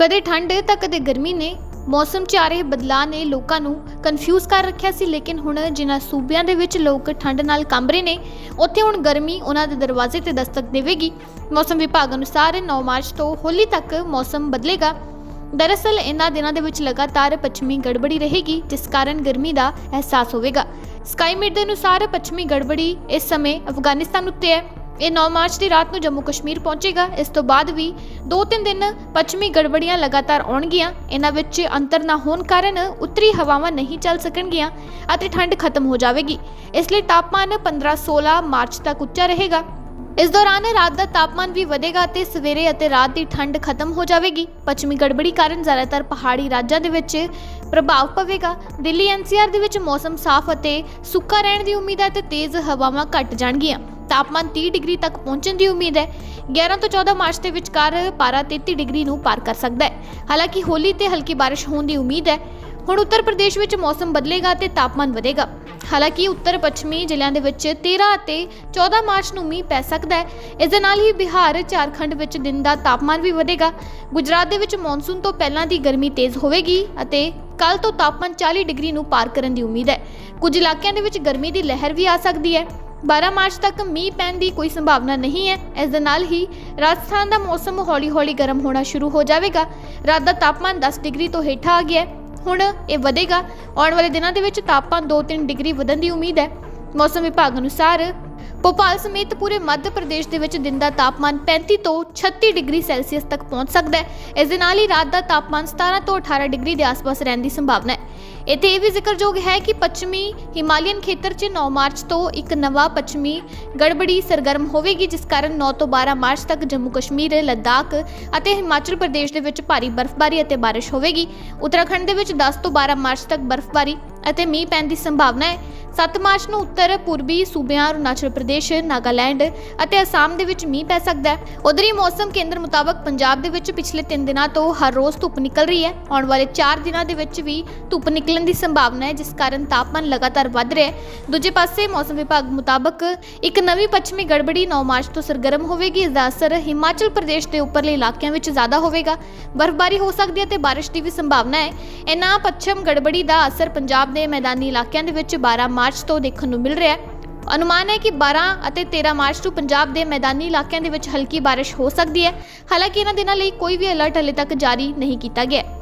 ਕਦੇ ਠੰਡ, ਤਾਂ ਕਦੇ ਗਰਮੀ ਨੇ। ਮੌਸਮ 'ਚ ਆ ਰਹੇ ਬਦਲਾਅ ਨੇ ਲੋਕਾਂ ਨੂੰ ਕਨਫਿਊਜ਼ ਕਰ ਰੱਖਿਆ ਸੀ, ਲੇਕਿਨ ਹੁਣ ਜਿਨ੍ਹਾਂ ਸੂਬਿਆਂ ਦੇ ਵਿੱਚ ਲੋਕ ਠੰਡ ਨਾਲ ਕੰਬ ਰਹੇ ਨੇ, ਉੱਥੇ ਹੁਣ ਗਰਮੀ ਉਹਨਾਂ ਦੇ ਦਰਵਾਜ਼ੇ ਤੇ ਦਸਤਕ ਦੇਵੇਗੀ। ਮੌਸਮ ਵਿਭਾਗ ਅਨੁਸਾਰ 9 ਮਾਰਚ ਤੋਂ ਹੋਲੀ ਤੱਕ ਮੌਸਮ ਬਦਲੇਗਾ। ਦਰਅਸਲ ਇਹਨਾਂ ਦਿਨਾਂ ਦੇ ਵਿੱਚ ਲਗਾਤਾਰ ਪੱਛਮੀ ਗੜਬੜੀ ਰਹੇਗੀ, ਜਿਸ ਕਾਰਨ ਗਰਮੀ ਦਾ ਅਹਿਸਾਸ ਹੋਵੇਗਾ। ਸਕਾਈਮਿਟ ਦੇ ਅਨੁਸਾਰ ਪੱਛਮੀ ਗੜਬੜੀ ਇਸ ਸਮੇਂ ਅਫਗਾਨਿਸਤਾਨ ਉੱਤੇ ਹੈ। ਇਹ 9 ਮਾਰਚ ਦੀ ਰਾਤ ਨੂੰ ਜੰਮੂ ਕਸ਼ਮੀਰ ਪਹੁੰਚੇਗਾ। ਇਸ ਤੋਂ ਬਾਅਦ ਵੀ 2-3 ਦਿਨ ਪੱਛਮੀ ਗੜਬੜੀਆਂ ਲਗਾਤਾਰ ਆਉਣਗੀਆਂ। ਇਹਨਾਂ ਵਿੱਚ ਅੰਤਰ ਨਾ ਹੋਣ ਕਾਰਨ ਉੱਤਰੀ ਹਵਾਵਾਂ ਨਹੀਂ ਚੱਲ ਸਕਣਗੀਆਂ ਅਤੇ ਠੰਡ ਖਤਮ ਹੋ ਜਾਵੇਗੀ। ਇਸ ਲਈ ਤਾਪਮਾਨ 15-16 ਮਾਰਚ ਤੱਕ ਉੱਚਾ ਰਹੇਗਾ। ਇਸ ਦੌਰਾਨ ਰਾਤ ਦਾ ਤਾਪਮਾਨ ਵੀ ਵਧੇਗਾ ਤੇ ਸਵੇਰੇ ਅਤੇ ਰਾਤ ਦੀ ਠੰਡ ਖਤਮ ਹੋ ਜਾਵੇਗੀ। ਪੱਛਮੀ ਗੜਬੜੀ ਕਾਰਨ ਜ਼ਿਆਦਾਤਰ ਪਹਾੜੀ ਰਾਜਾਂ ਦੇ ਵਿੱਚ ਪ੍ਰਭਾਵ ਪਵੇਗਾ। ਦਿੱਲੀ ਐਨਸੀਆਰ ਦੇ ਵਿੱਚ ਮੌਸਮ ਸਾਫ਼ ਅਤੇ ਸੁੱਕਾ ਰਹਿਣ ਦੀ ਉਮੀਦ ਹੈ ਤੇ ਤੇਜ਼ ਹਵਾਵਾਂ ਘਟ ਜਾਣਗੀਆਂ। ਤਾਪਮਾਨ 30 ਡਿਗਰੀ ਤੱਕ ਪਹੁੰਚਣ ਦੀ ਉਮੀਦ ਹੈ। 11 ਤੋਂ 14 ਮਾਰਚ ਦੇ ਵਿਚਕਾਰ ਪਾਰਾ 33 ਡਿਗਰੀ ਨੂੰ ਪਾਰ ਕਰ ਸਕਦਾ ਹੈ। ਹਾਲਾਂਕਿ ਹੋਲੀ ਤੇ ਹਲਕੀ ਬਾਰਿਸ਼ ਹੋਣ ਦੀ ਉਮੀਦ ਹੈ। ਹੁਣ ਉੱਤਰ ਪ੍ਰਦੇਸ਼ ਵਿੱਚ ਮੌਸਮ ਬਦਲੇਗਾ ਤੇ ਤਾਪਮਾਨ ਵਧੇਗਾ। ਹਾਲਾਂਕਿ ਉੱਤਰ ਪੱਛਮੀ ਜ਼ਿਲ੍ਹਿਆਂ ਦੇ ਵਿੱਚ 13 ਅਤੇ 14 ਮਾਰਚ ਨੂੰ ਮੀਂਹ ਪੈ ਸਕਦਾ ਹੈ। ਇਸ ਦੇ ਨਾਲ ਹੀ ਬਿਹਾਰ, ਝਾਰਖੰਡ ਵਿੱਚ ਦਿਨ ਦਾ ਤਾਪਮਾਨ ਵੀ ਵਧੇਗਾ। ਗੁਜਰਾਤ ਦੇ ਵਿੱਚ ਮੌਨਸੂਨ ਤੋਂ ਪਹਿਲਾਂ ਦੀ ਗਰਮੀ ਤੇਜ਼ ਹੋਵੇਗੀ ਅਤੇ ਕੱਲ ਤੋਂ ਤਾਪਮਾਨ 40 ਡਿਗਰੀ ਨੂੰ ਪਾਰ ਕਰਨ ਦੀ ਉਮੀਦ ਹੈ। ਕੁਝ ਇਲਾਕਿਆਂ ਦੇ ਵਿੱਚ ਗਰਮੀ ਦੀ ਲਹਿਰ ਵੀ ਆ ਸਕਦੀ ਹੈ। 12 ਮਾਰਚ ਤੱਕ ਮੀਂਹ ਪੈਣ ਦੀ ਕੋਈ ਸੰਭਾਵਨਾ ਨਹੀਂ ਹੈ। ਇਸ ਦੇ ਨਾਲ ਹੀ ਰਾਜਸਥਾਨ ਦਾ ਮੌਸਮ ਹੌਲੀ-ਹੌਲੀ ਗਰਮ ਹੋਣਾ ਸ਼ੁਰੂ ਹੋ ਜਾਵੇਗਾ। ਰਾਤ ਦਾ ਤਾਪਮਾਨ 10 ਡਿਗਰੀ ਤੋਂ ਹੇਠਾਂ ਆ ਗਿਆ ਹੈ। ਹੁਣ ਇਹ ਵਧੇਗਾ। ਆਉਣ ਵਾਲੇ ਦਿਨਾਂ ਦੇ ਵਿੱਚ ਤਾਪਮਾਨ 2-3 ਡਿਗਰੀ ਵਧਣ ਦੀ ਉਮੀਦ ਹੈ। ਮੌਸਮ ਵਿਭਾਗ ਅਨੁਸਾਰ ਭੋਪਾਲ ਸਮੇਤ ਪੂਰੇ ਮੱਧ ਪ੍ਰਦੇਸ਼ ਦੇ ਵਿੱਚ ਦਿਨ ਦਾ ਤਾਪਮਾਨ 35 ਤੋਂ 36 ਡਿਗਰੀ ਸੈਲਸੀਅਸ ਤੱਕ ਪਹੁੰਚ ਸਕਦਾ ਹੈ। ਇਸ ਦੇ ਨਾਲ ਹੀ ਰਾਤ ਦਾ ਤਾਪਮਾਨ 17 ਤੋਂ 18 ਡਿਗਰੀ ਦੇ ਆਸ-ਪਾਸ ਰਹਿਣ ਦੀ ਸੰਭਾਵਨਾ ਹੈ। ਇੱਥੇ ਇਹ ਵੀ ਜ਼ਿਕਰਯੋਗ ਹੈ ਕਿ ਪੱਛਮੀ ਹਿਮਾਲੀਅਨ ਖੇਤਰ 'ਚ 9 ਮਾਰਚ ਤੋਂ ਇੱਕ ਨਵਾਂ ਪੱਛਮੀ ਗੜਬੜੀ ਸਰਗਰਮ ਹੋਵੇਗੀ, ਜਿਸ ਕਾਰਨ 9 ਤੋਂ 12 ਮਾਰਚ ਤੱਕ ਜੰਮੂ ਕਸ਼ਮੀਰ ਲੱਦਾਖ ਅਤੇ ਹਿਮਾਚਲ ਪ੍ਰਦੇਸ਼ ਦੇ ਵਿੱਚ ਭਾਰੀ ਬਰਫ਼ਬਾਰੀ ਅਤੇ ਬਾਰਿਸ਼ ਹੋਵੇਗੀ। ਉੱਤਰਾਖੰਡ ਦੇ ਵਿੱਚ 10 ਤੋਂ 12 ਮਾਰਚ ਤੱਕ ਬਰਫ਼ਬਾਰੀ ਅਤੇ ਮੀਂਹ ਪੈਣ ਦੀ ਸੰਭਾਵਨਾ ਹੈ। 7 ਮਾਰਚ ਨੂੰ ਉੱਤਰ, ਪੂਰਬੀ ਸੂਬਿਆਂ, ਅਰੁਣਾਚਲ ਪ੍ਰਦੇਸ਼, ਨਾਗਾਲੈਂਡ ਅਤੇ ਅਸਾਮ ਦੇ ਵਿੱਚ ਮੀਂਹ ਪੈ ਸਕਦਾ ਹੈ। ਉਧਰੀ ਮੌਸਮ ਕੇਂਦਰ ਮੁਤਾਬਕ ਪੰਜਾਬ ਦੇ ਵਿੱਚ ਪਿਛਲੇ 3 ਦਿਨਾਂ ਤੋਂ ਹਰ ਰੋਜ਼ ਧੁੱਪ ਨਿਕਲ ਰਹੀ ਹੈ। ਆਉਣ ਵਾਲੇ 4 ਦਿਨਾਂ ਦੇ ਵਿੱਚ ਵੀ ਧੁੱਪ ਨਿਕਲਣ ਦੀ ਸੰਭਾਵਨਾ ਹੈ, ਜਿਸ ਕਾਰਨ ਤਾਪਮਾਨ ਲਗਾਤਾਰ ਵੱਧ ਰਿਹਾ ਹੈ। ਦੂਜੇ ਪਾਸੇ ਮੌਸਮ ਵਿਭਾਗ ਮੁਤਾਬਕ ਇੱਕ ਨਵੀਂ ਪੱਛਮੀ ਗੜਬੜੀ 9 ਮਾਰਚ ਤੋਂ ਸਰਗਰਮ ਹੋਵੇਗੀ ਇਸ ਦਾ ਅਸਰ ਹਿਮਾਚਲ ਪ੍ਰਦੇਸ਼ ਦੇ ਉੱਪਰਲੇ ਇਲਾਕਿਆਂ ਵਿੱਚ ਜ਼ਿਆਦਾ ਹੋਵੇਗਾ। ਬਰਫ਼ਬਾਰੀ ਹੋ ਸਕਦੀ ਹੈ ਤੇ ਬਾਰਿਸ਼ ਦੀ ਵੀ ਸੰਭਾਵਨਾ ਹੈ। ਇਹਨਾਂ ਪੱਛਮ ਗੜਬੜੀ ਦਾ ਅਸਰ ਪੰਜਾਬ ਦੇ ਮੈਦਾਨੀ ਇਲਾਕਿਆਂ ਦੇ ਵਿੱਚ 12 ਮਾਰਚ ਤੋਂ ਦੇਖਣ ਨੂੰ ਮਿਲ ਰਿਹਾ ਹੈ। ਅਨੁਮਾਨ ਹੈ ਕਿ 12 ਅਤੇ 13 ਮਾਰਚ ਨੂੰ ਪੰਜਾਬ ਦੇ ਮੈਦਾਨੀ ਇਲਾਕਿਆਂ ਦੇ ਵਿੱਚ ਹਲਕੀ ਬਾਰਿਸ਼ ਹੋ ਸਕਦੀ ਹੈ। ਹਾਲਾਂਕਿ ਇਹਨਾਂ ਦਿਨਾਂ ਲਈ ਕੋਈ ਵੀ ਅਲਰਟ ਹਲੇ ਤੱਕ ਜਾਰੀ ਨਹੀਂ ਕੀਤਾ ਗਿਆ। ਹੈ